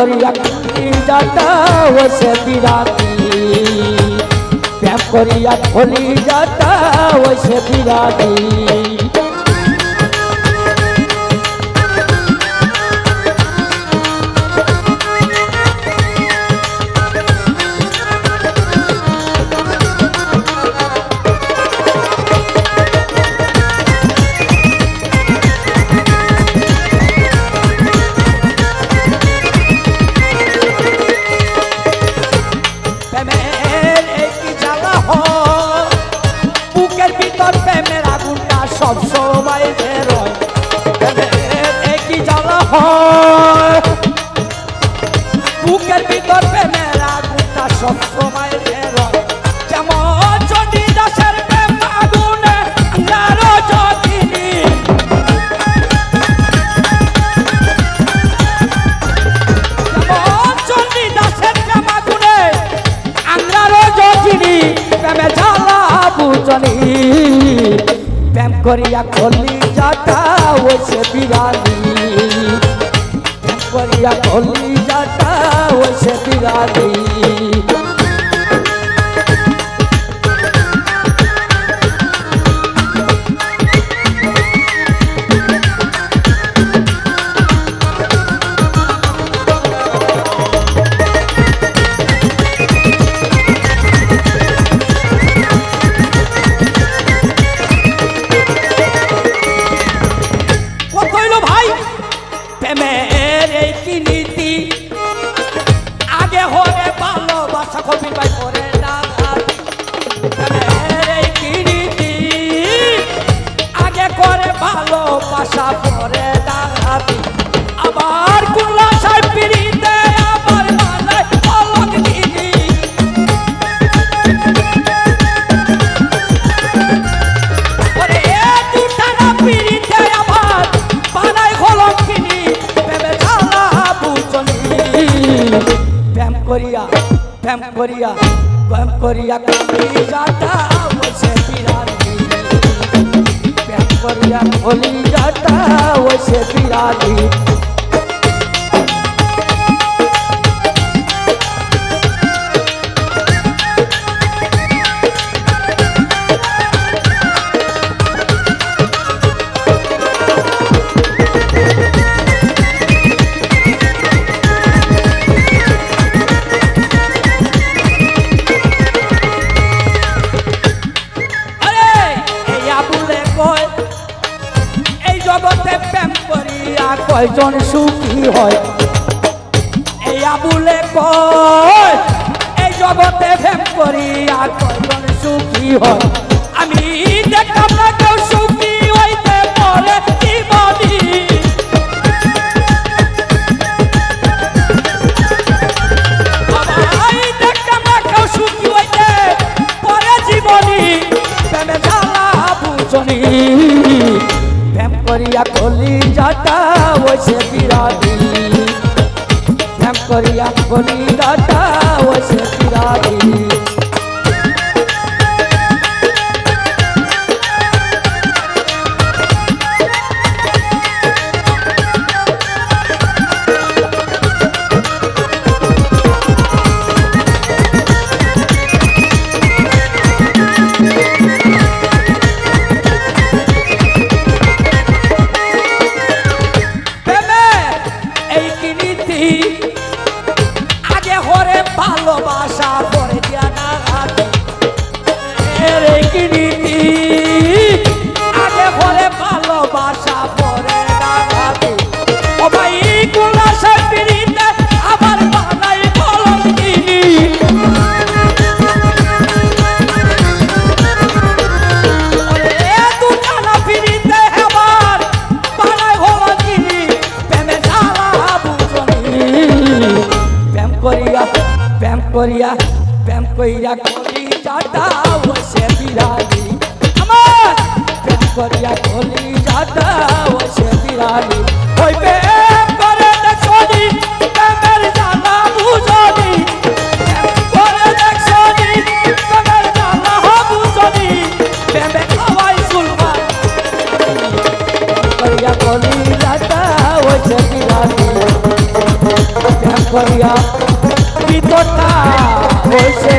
করিয়া যাটা ওসে বিরাটি প্রেম করিয়া খলি যাটা ওসে বিরাটি হয়। বুকের ভিতর প্রেমের আগুনটা সব সময় যেমন চণ্ডী দাসের প্রেম আগুনে আরও জ্যোতিনী যেমন চণ্ডী দাসের প্রেম আগুনে আংরারও যোগিনী প্রেমে জ্বালা বুঝনি। প্রেম করিয়া খলি যাটা ওইসে বিরানি প্রেম করিয়া খলি যাটা ওইসে ও কইল ভাই? প্রেমের এই কি নীতি আগে হলে ভালোবাসা কবি ভাই করে। প্রেম করিয়া প্রেম করিয়া করি যাতা ওসে বিরানি প্রেম করিয়া কলি যাতা ওসে বিরানি আরে কয়জন সুখী হয়? এই আবুলে কয়, এই জগতে প্রেম করিয়া কয়জন সুখী হয়? আমি দেখতাম না কেউ সুখী হইতে পারে করিয়া কলি যাটা বসে প্রেম করিয়া কলি যাটা বসে বিরানি হরে ভালোবাসা করে দিয়া না এর কি করিয়া প্যাম করিয়া প্যাম করিয়া করি যাটা ওসে বিরানি আমার প্যাম করিয়া করি যাটা ওসে কি হয়েছে